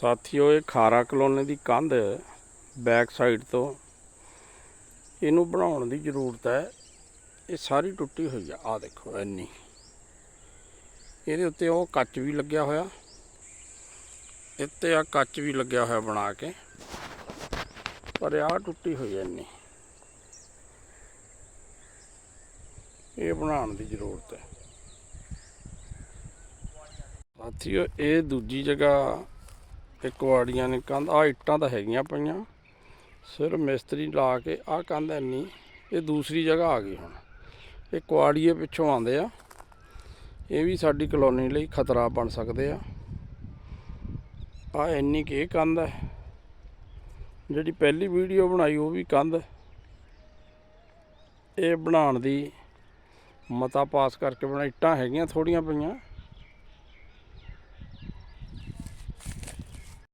ਸਾਥੀਓ, ਇਹ ਖਾਰਾ ਕਲੋਨੀ ਦੀ ਕੰਧ ਬੈਕ ਸਾਈਡ ਤੋਂ। ਇਹਨੂੰ ਬਣਾਉਣ ਦੀ ਜ਼ਰੂਰਤ ਹੈ। ਇਹ ਸਾਰੀ ਟੁੱਟੀ ਹੋਈ ਆ। ਆ ਦੇਖੋ, ਇੰਨੀ। ਇਹਦੇ ਉੱਤੇ ਉਹ ਕੱਚ ਵੀ ਲੱਗਿਆ ਹੋਇਆ। ਇੱਥੇ ਆ ਕੱਚ ਵੀ ਲੱਗਿਆ ਹੋਇਆ ਬਣਾ ਕੇ। ਪਰ ਆ ਟੁੱਟੀ ਹੋਈ ਐ ਇੰਨੀ। ਇਹ ਬਣਾਉਣ ਦੀ ਜ਼ਰੂਰਤ ਹੈ। ਸਾਥੀਓ, ਇਹ ਦੂਜੀ ਜਗ੍ਹਾ ਤੇ ਕੁਆੜੀਆਂ ਨੇ ਕੰਧ ਆ ਇੱਟਾਂ ਤਾਂ ਹੈਗੀਆਂ ਪਈਆਂ। ਸਿਰ ਮਿਸਤਰੀ ਲਾ ਕੇ ਆ ਕੰਧ ਇੰਨੀ, ਇਹ ਦੂਸਰੀ ਜਗ੍ਹਾ ਆ ਗਈ ਹੁਣ। ਇਹ ਕੁਆੜੀਏ ਪਿੱਛੋਂ ਆਉਂਦੇ ਆ। ਇਹ ਵੀ ਸਾਡੀ ਕਲੋਨੀ ਲਈ ਖਤਰਾ ਬਣ ਸਕਦੇ ਆ। ਆ ਇੰਨੀ ਕਿ ਕੰਧ ਹੈ। ਜਿਹੜੀ ਪਹਿਲੀ ਵੀਡੀਓ ਬਣਾਈ ਉਹ ਵੀ ਕੰਧ ਇਹ ਬਣਾਉਣ ਦੀ ਮਤਾ ਪਾਸ ਕਰਕੇ ਬਣਾ ਇੱਟਾਂ ਹੈਗੀਆਂ ਥੋੜੀਆਂ ਪਈਆਂ।